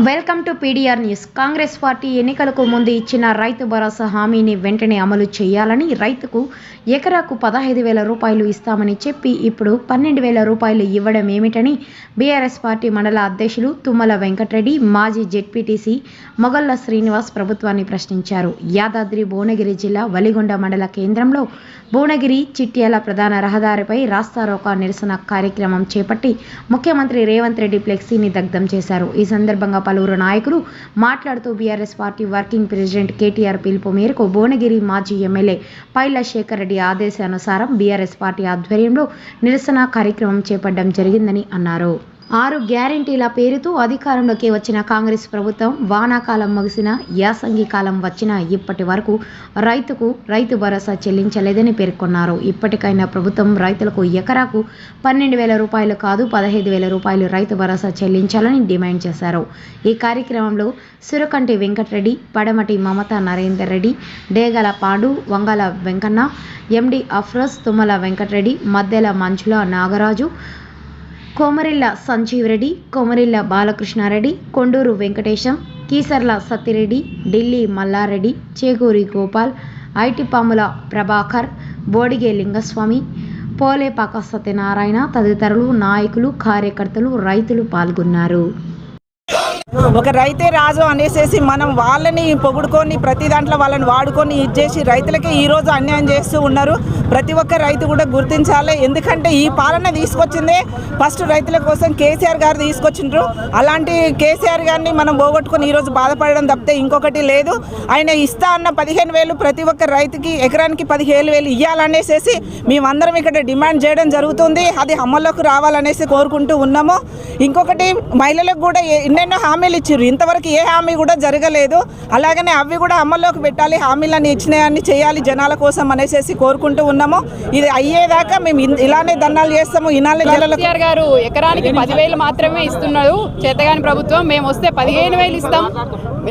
Welcome to PDR news. Congress party ఎన్నికలకు ముందు ఇచ్చిన రైతు భరోసా హామీని వెంటనే అమలు చేయాలని రైతుకు ఎకరాకు పదహైదు వేల రూపాయలు ఇస్తామని చెప్పి ఇప్పుడు పన్నెండు వేల రూపాయలు ఇవ్వడం ఏమిటని బీఆర్ఎస్ పార్టీ మండల అధ్యక్షులు తుమ్మల వెంకటరెడ్డి మాజీ జెడ్పీటీసీ మొగల్ల శ్రీనివాస్ ప్రభుత్వాన్ని ప్రశ్నించారు. యాదాద్రి భువనగిరి జిల్లా వలిగొండ మండల కేంద్రంలో భువనగిరి చిట్యాల ప్రధాన రహదారిపై రాస్తారోకా నిరసన కార్యక్రమం చేపట్టి ముఖ్యమంత్రి రేవంత్ రెడ్డి ఫ్లెక్సీని దగ్ధం చేశారు. ఈ సందర్భంగా పలువురు నాయకులు మాట్లాడుతూ BRS party working president KTR పిలుపు మేరకు భువనగిరి మాజీ ఎమ్మెల్యే పైల శేఖర్ రెడ్డి ఆదేశానుసారం బీఆర్ఎస్ పార్టీ ఆధ్వర్యంలో నిరసన కార్యక్రమం చేపట్టడం జరిగిందని అన్నారు. ఆరు గ్యారంటీల పేరుతో అధికారంలోకి వచ్చిన కాంగ్రెస్ ప్రభుత్వం వానాకాలం ముగిసిన యాసంగి కాలం వచ్చిన ఇప్పటి వరకు రైతుకు రైతు భరోసా చెల్లించలేదని పేర్కొన్నారు. ఇప్పటికైనా ప్రభుత్వం రైతులకు ఎకరాకు పన్నెండు వేల రూపాయలు కాదు పదహైదు వేల రూపాయలు రైతు భరోసా చెల్లించాలని డిమాండ్ చేశారు. ఈ కార్యక్రమంలో సురకంటి వెంకటరెడ్డి పడమటి మమతా నరేందర్ రెడ్డి డేగల పాండు వంగల వెంకన్న ఎండి అఫ్రోజ్ తుమ్మల వెంకటరెడ్డి మద్దెల మంచుల నాగరాజు కోమరిల్ల సంజీవ్ రెడ్డి కోమరిల్ల బాలకృష్ణారెడ్డి కొండూరు వెంకటేశం కీసర్ల సత్తిరెడ్డి ఢిల్లీ మల్లారెడ్డి చేకూరి గోపాల్ ఐటిపాముల ప్రభాకర్ బోడిగే లింగస్వామి పోలేపాక సత్యనారాయణ తదితరులు నాయకులు కార్యకర్తలు రైతులు పాల్గొన్నారు. ఒక రైతే రాజు అనేసేసి మనం వాళ్ళని పొగుడుకొని ప్రతి దాంట్లో వాళ్ళని వాడుకొని ఇచ్చేసి రైతులకే ఈ రోజు అన్యాయం చేస్తూ ఉన్నారు. ప్రతి ఒక్క రైతు కూడా గుర్తించాలి. ఎందుకంటే ఈ పాలన తీసుకొచ్చిందే ఫస్ట్ రైతుల కోసం కేసీఆర్ గారు తీసుకొచ్చిండ్రు. అలాంటి కేసీఆర్ గారిని మనం పోగొట్టుకొని ఈరోజు బాధపడడం తప్పితే ఇంకొకటి లేదు. ఆయన ఇస్తా అన్న పదిహేను వేలు ప్రతి ఒక్క రైతుకి ఎకరానికి పదిహేను వేలు ఇవ్వాలనేసేసి మేమందరం ఇక్కడ డిమాండ్ చేయడం జరుగుతుంది. అది అమల్లోకి రావాలనేసి కోరుకుంటూ ఉన్నాము. ఇంకొకటి మహిళలకు కూడా ఎన్నెన్నో ఎన్నెన్నో హామీలు ఇచ్చారు ఇంతవరకు ఏ హామీ కూడా జరగలేదు. అలాగనే అవి కూడా అమల్లోకి పెట్టాలి. హామీలన్నీ ఇచ్చినాయన్ని చేయాలి జనాల కోసం అనేసి కోరుకుంటూ ఉన్నాము. ఇది అయ్యేదాకా మేము ఇలానే దండాలు చేస్తాము. జనాలకు కేసీఆర్ గారు ఎకరానికి పదివేలు మాత్రమే ఇస్తున్నారు చేతగాని ప్రభుత్వం మేము వస్తే పదిహేను వేలు ఇస్తాం.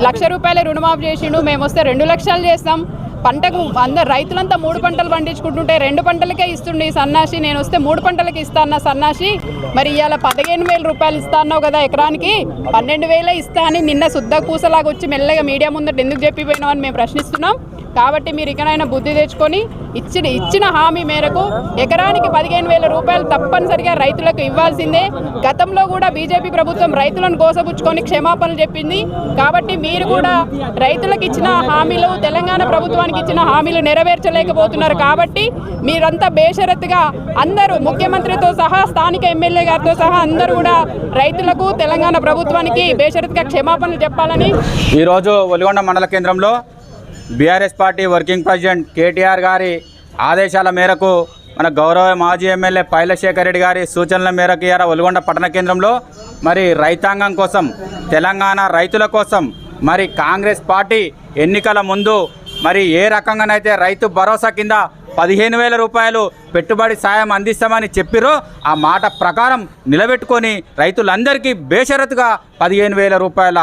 లక్ష రూపాయల రుణమాఫీ చేసిండు. మేము వస్తే రెండు లక్షలు చేస్తాం. పంటకు అందరు రైతులంతా మూడు పంటలు పండించుకుంటుంటే రెండు పంటలకే ఇస్తుండే ఈ సన్నాసి. నేను వస్తే మూడు పంటలకి ఇస్తాను సన్నాసి. మరి ఇవాళ పదిహేను వేల రూపాయలు ఇస్తాన్నావు కదా ఎకరానికి. పన్నెండు వేలే ఇస్తా అని నిన్న శుద్ధ పూసలాగా వచ్చి మెల్లగా మీడియా ముందట ఎందుకు చెప్పిపోయినావు అని మేము ప్రశ్నిస్తున్నాం. కాబట్టి మీరు ఇకనైనా బుద్ధి తెచ్చుకొని ఇచ్చిన ఇచ్చిన హామీ మేరకు ఎకరానికి పదిహేను వేల రూపాయలు తప్పనిసరిగా రైతులకు ఇవ్వాల్సిందే. గతంలో కూడా బీజేపీ ప్రభుత్వం రైతులను కోసపుచ్చుకొని క్షమాపణలు చెప్పింది. కాబట్టి మీరు కూడా రైతులకు ఇచ్చిన హామీలు తెలంగాణ ప్రభుత్వానికి ఇచ్చిన హామీలు నెరవేర్చలేకపోతున్నారు. కాబట్టి మీరంతా బేషరత్తుగా అందరూ ముఖ్యమంత్రితో సహా స్థానిక ఎమ్మెల్యే గారితో సహా అందరూ కూడా రైతులకు తెలంగాణ ప్రభుత్వానికి బేషరత్గా క్షమాపణలు చెప్పాలని ఈరోజు ఒలిగొండ మండల కేంద్రంలో BRS party working president KTR గారి ఆదేశాల మేరకు మన గౌరవ మాజీ ఎమ్మెల్యే పైలశేఖర్ రెడ్డి గారి సూచనల మేరకు ఇవాళ ఒలిగొండ పట్టణ కేంద్రంలో. మరి రైతాంగం కోసం తెలంగాణ రైతుల కోసం మరి కాంగ్రెస్ పార్టీ ఎన్నికల ముందు మరి ఏ రకంగానైతే రైతు భరోసా కింద పదిహేను వేల రూపాయలు పెట్టుబడి సాయం అందిస్తామని చెప్పిరో ఆ మాట ప్రకారం నిలబెట్టుకొని రైతులందరికీ బేషరతుగా పదిహేను వేల రూపాయల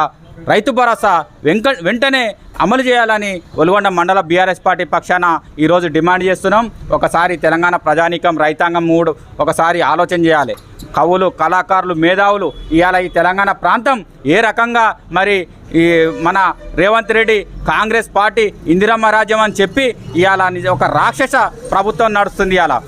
రైతు భరోసా వెంక వెంటనే అమలు చేయాలని ఒలుగొండ మండల బీఆర్ఎస్ పార్టీ పక్షాన ఈరోజు డిమాండ్ చేస్తున్నాం. ఒకసారి తెలంగాణ ప్రజానీకం రైతాంగం మూడు ఒకసారి ఆలోచన చేయాలి. కవులు కళాకారులు మేధావులు ఇవాళ ఈ తెలంగాణ ప్రాంతం ఏ రకంగా మరి ఈ మన రేవంత్ రెడ్డి కాంగ్రెస్ పార్టీ ఇందిరమ్మ రాజ్యం అని చెప్పి ఇవాళ నిజ- ఒక రాక్షస ప్రభుత్వం నడుస్తుంది ఇలా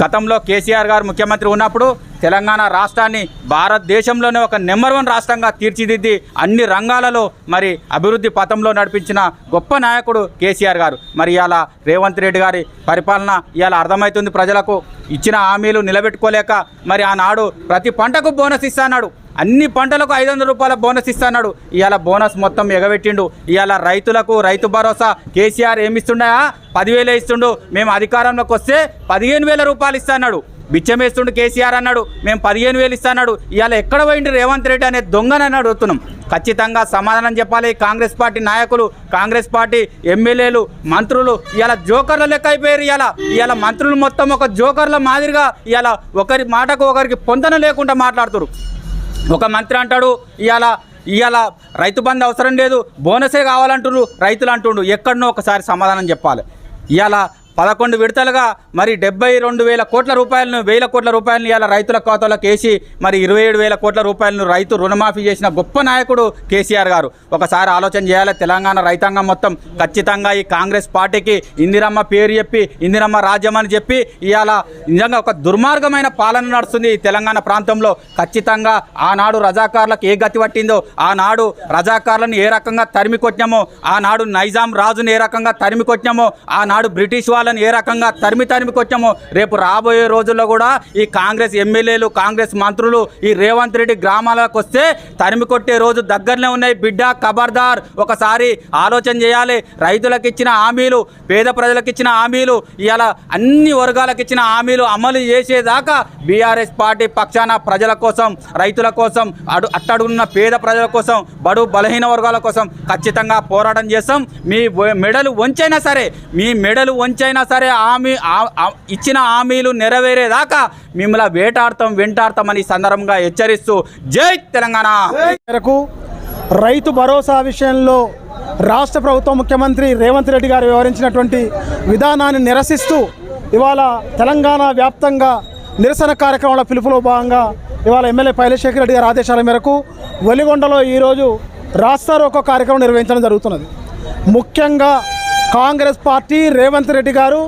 గతంలో కేసీఆర్ గారు ముఖ్యమంత్రి ఉన్నప్పుడు తెలంగాణ రాష్ట్రాన్ని భారతదేశంలోనే ఒక నెంబర్ వన్ రాష్ట్రంగా తీర్చిదిద్ది అన్ని రంగాలలో మరి అభివృద్ధి పథంలో నడిపించిన గొప్ప నాయకుడు కేసీఆర్ గారు. మరి ఇవాళ రేవంత్ రెడ్డి గారి పరిపాలన ఇవాళ అర్థమవుతుంది ప్రజలకు. ఇచ్చిన హామీలు నిలబెట్టుకోలేక మరి ఆనాడు ప్రతి పంటకు బోనస్ ఇస్తాన్నాడు అన్ని పంటలకు ఐదు వందల రూపాయల బోనస్ ఇస్తున్నాడు. ఇవాళ బోనస్ మొత్తం ఎగబెట్టిండు. ఇవాళ రైతులకు రైతు భరోసా. కేసీఆర్ ఏమిస్తున్నాయా ఇస్తుండయా పదివేలే ఇస్తుండు. మేము అధికారంలోకి వస్తే పదిహేను వేల రూపాయలు ఇస్తాడు బిచ్చం వేస్తుండు కేసీఆర్ అన్నాడు. మేము పదిహేను వేలు ఇస్తున్నాడు. ఇవాళ ఎక్కడ పోయిండు రేవంత్ రెడ్డి అనే దొంగనని అడుగుతున్నాం. ఖచ్చితంగా సమాధానం చెప్పాలి. కాంగ్రెస్ పార్టీ నాయకులు కాంగ్రెస్ పార్టీ ఎమ్మెల్యేలు మంత్రులు ఇవాళ జోకర్ల లెక్క అయిపోయారు ఇవాళ ఇవాళ మంత్రులు మొత్తం ఒక జోకర్ల మాదిరిగా ఇవాళ ఒకరి మాటకు ఒకరికి పొందన లేకుండా మాట్లాడుతున్నారు ఒక మంత్రి అంటాడు ఇవాళ ఇవాళ రైతు బంధు అవసరం లేదు బోనసే కావాలంటున్నారు రైతులు అంటుండు ఎక్కడనో ఒకసారి సమాధానం చెప్పాలి. ఇవాళ పదకొండు విడతలుగా మరి డెబ్బై రెండు వేల కోట్ల రూపాయలను వేల కోట్ల రూపాయలను ఇవాళ రైతుల ఖాతాలోకి వేసి మరి ఇరవై ఏడు వేల కోట్ల రూపాయలను రైతు రుణమాఫీ చేసిన గొప్ప నాయకుడు కేసీఆర్ గారు. ఒకసారి ఆలోచన చేయాలి తెలంగాణ రైతాంగం మొత్తం. ఖచ్చితంగా ఈ కాంగ్రెస్ పార్టీకి ఇందిరమ్మ పేరు చెప్పి ఇందిరమ్మ రాజ్యం అని చెప్పి ఇవాళ నిజంగా ఒక దుర్మార్గమైన పాలన నడుస్తుంది ఈ తెలంగాణ ప్రాంతంలో. ఖచ్చితంగా ఆనాడు రజాకారులకు ఏ గతి పట్టిందో ఆనాడు రజాకారులను ఏ రకంగా తరిమి కొట్టినామో ఆనాడు నైజాం రాజుని ఏ రకంగా తరిమి కొట్టినామో ఆనాడు బ్రిటిష్ వాళ్ళని ఏ రకంగా తరిమి తరిమికి వచ్చామో రేపు రాబోయే రోజుల్లో కూడా ఈ కాంగ్రెస్ ఎమ్మెల్యేలు కాంగ్రెస్ మంత్రులు ఈ రేవంత్ రెడ్డి గ్రామాలకు వస్తే తరిమి కొట్టే రోజు దగ్గరనే ఉన్నాయి. బిడ్డ ఖబర్దార్ ఒకసారి ఆలోచన చేయాలి. రైతులకు ఇచ్చిన హామీలు పేద ప్రజలకు ఇచ్చిన హామీలు ఇలా అన్ని వర్గాలకు ఇచ్చిన హామీలు అమలు చేసేదాకా బీఆర్ఎస్ పార్టీ పక్షాన ప్రజల కోసం రైతుల కోసం అడు అట్టడుగున్న పేద ప్రజల కోసం బడు బలహీన వర్గాల కోసం ఖచ్చితంగా పోరాటం చేస్తాం. మీ మెడలు వంచైనా సరే మీ మెడలు వంచైనా సరే హామీ ఇచ్చిన హామీలు నెరవేరేదాకా మిమ్మల్ని వేటాడతాం వెంటాడతామని సందర్భంగా హెచ్చరిస్తూ జై తెలంగాణ. మేరకు రైతు భరోసా విషయంలో రాష్ట్ర ప్రభుత్వ ముఖ్యమంత్రి రేవంత్ రెడ్డి గారు వ్యవహరించినటువంటి విధానాన్ని నిరసిస్తూ ఇవాళ తెలంగాణ వ్యాప్తంగా నిరసన కార్యక్రమాల పిలుపులో భాగంగా ఇవాళ ఎమ్మెల్యే పైలశేఖర్ రెడ్డి గారి ఆదేశాల మేరకు వెలిగొండలో ఈరోజు రాస్తారోకో కార్యక్రమం నిర్వహించడం జరుగుతున్నది. ముఖ్యంగా కాంగ్రెస్ పార్టీ రేవంత్ రెడ్డి గారు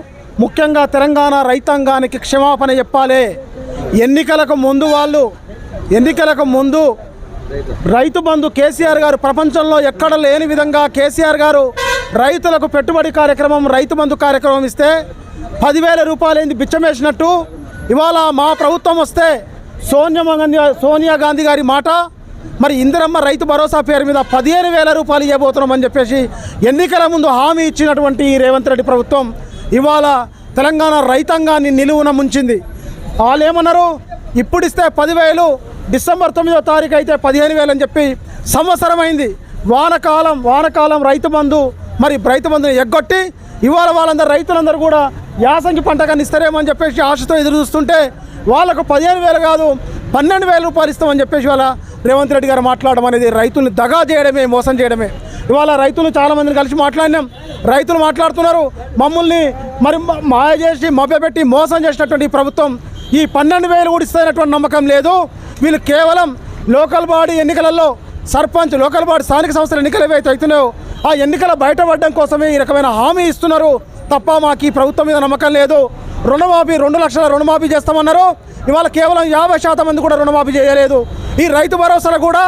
ముఖ్యంగా తెలంగాణ రైతాంగానికి క్షమాపణ చెప్పాలి. ఎన్నికలకు ముందు వాళ్ళు ఎన్నికలకు ముందు రైతు బంధు కేసీఆర్ గారు ప్రపంచంలో ఎక్కడ లేని విధంగా కేసీఆర్ గారు రైతులకు పెట్టుబడి కార్యక్రమం రైతు బంధు కార్యక్రమం ఇస్తే పదివేల రూపాయలైంది బిచ్చమేసినట్టు. ఇవాళ మా ప్రభుత్వం వస్తే సోనియా సోనియా గాంధీ గారి మాట మరి ఇందిరమ్మ రైతు భరోసా పేరు మీద పదిహేను వేల రూపాయలు ఇవ్వబోతున్నామని చెప్పేసి ఎన్నికల ముందు హామీ ఇచ్చినటువంటి రేవంత్ రెడ్డి ప్రభుత్వం ఇవాళ తెలంగాణ రైతాంగాన్ని నిలువున ముంచింది. వాళ్ళు ఏమన్నారు? ఇప్పుడిస్తే పదివేలు డిసెంబర్ తొమ్మిదో తారీఖు అయితే పదిహేను వేలు అని చెప్పి సంవత్సరమైంది. వానకాలం వానకాలం రైతు బంధు మరి రైతు బంధుని ఎగ్గొట్టి ఇవాళ వాళ్ళందరూ రైతులందరూ కూడా యాసంగి పంట కానీ ఇస్తారేమో అని చెప్పేసి ఆశతో ఎదురు చూస్తుంటే వాళ్ళకు పదిహేను వేలు కాదు పన్నెండు వేల రూపాయలు ఇస్తామని చెప్పేసి వాళ్ళ రేవంత్ రెడ్డి గారు మాట్లాడడం అనేది రైతుల్ని దగా చేయడమే మోసం చేయడమే. ఇవాళ రైతులు చాలామందిని కలిసి మాట్లాడినాం. రైతులు మాట్లాడుతున్నారు మమ్మల్ని మరి మాయ చేసి మభ్యపెట్టి మోసం చేసినటువంటి ఈ ప్రభుత్వం ఈ పన్నెండు వేలు ఊడిస్తున్నటువంటి నమ్మకం లేదు. వీళ్ళు కేవలం లోకల్ బాడీ ఎన్నికలలో సర్పంచ్ లోకల్ బాడీ స్థానిక సంస్థల ఎన్నికలు ఏవైతే అవుతున్నాయో ఆ ఎన్నికల బయటపడడం కోసమే ఈ రకమైన హామీ ఇస్తున్నారు. తప్ప మాకు ఈ ప్రభుత్వం మీద నమ్మకం లేదు. రుణమాఫీ రెండు లక్షల రుణమాఫీ చేస్తామన్నారు. ఇవాళ కేవలం యాభై శాతం మంది కూడా రుణమాఫీ చేయలేదు. ఈ రైతు భరోసా కూడా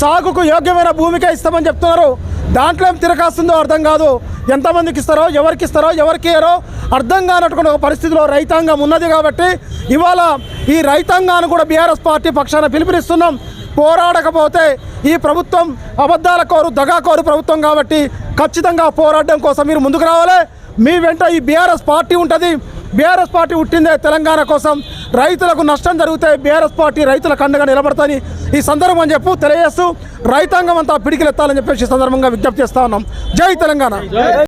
సాగుకు యోగ్యమైన భూమికే ఇస్తామని చెప్తున్నారు. దాంట్లో ఏం తిరకాస్తుందో అర్థం కాదు. ఎంతమందికి ఇస్తారో ఎవరికి ఇస్తారో ఎవరికి ఇయ్యారో అర్థం కానటువంటి ఒక పరిస్థితిలో రైతాంగం ఉన్నది కాబట్టి ఇవాళ ఈ రైతాంగాన్ని కూడా బీఆర్ఎస్ పార్టీ పక్షాన పిలుపునిస్తున్నాం. పోరాడకపోతే ఈ ప్రభుత్వం అబద్ధాల కోరు దగాకోరు ప్రభుత్వం కాబట్టి ఖచ్చితంగా పోరాడడం కోసం మీరు ముందుకు రావాలి. మీ వెంట ఈ బీఆర్ఎస్ పార్టీ ఉంటుంది. బీఆర్ఎస్ పార్టీ పుట్టిందే తెలంగాణ కోసం. రైతులకు నష్టం జరిగితే బీఆర్ఎస్ పార్టీ రైతుల కండగా నిలబడతాని ఈ సందర్భం అని చెప్పు తెలియజేస్తూ రైతాంగం అంతా పిడికిలెత్తాలని చెప్పేసి ఈ సందర్భంగా విజ్ఞప్తి చేస్తా ఉన్నాం. జై తెలంగాణ.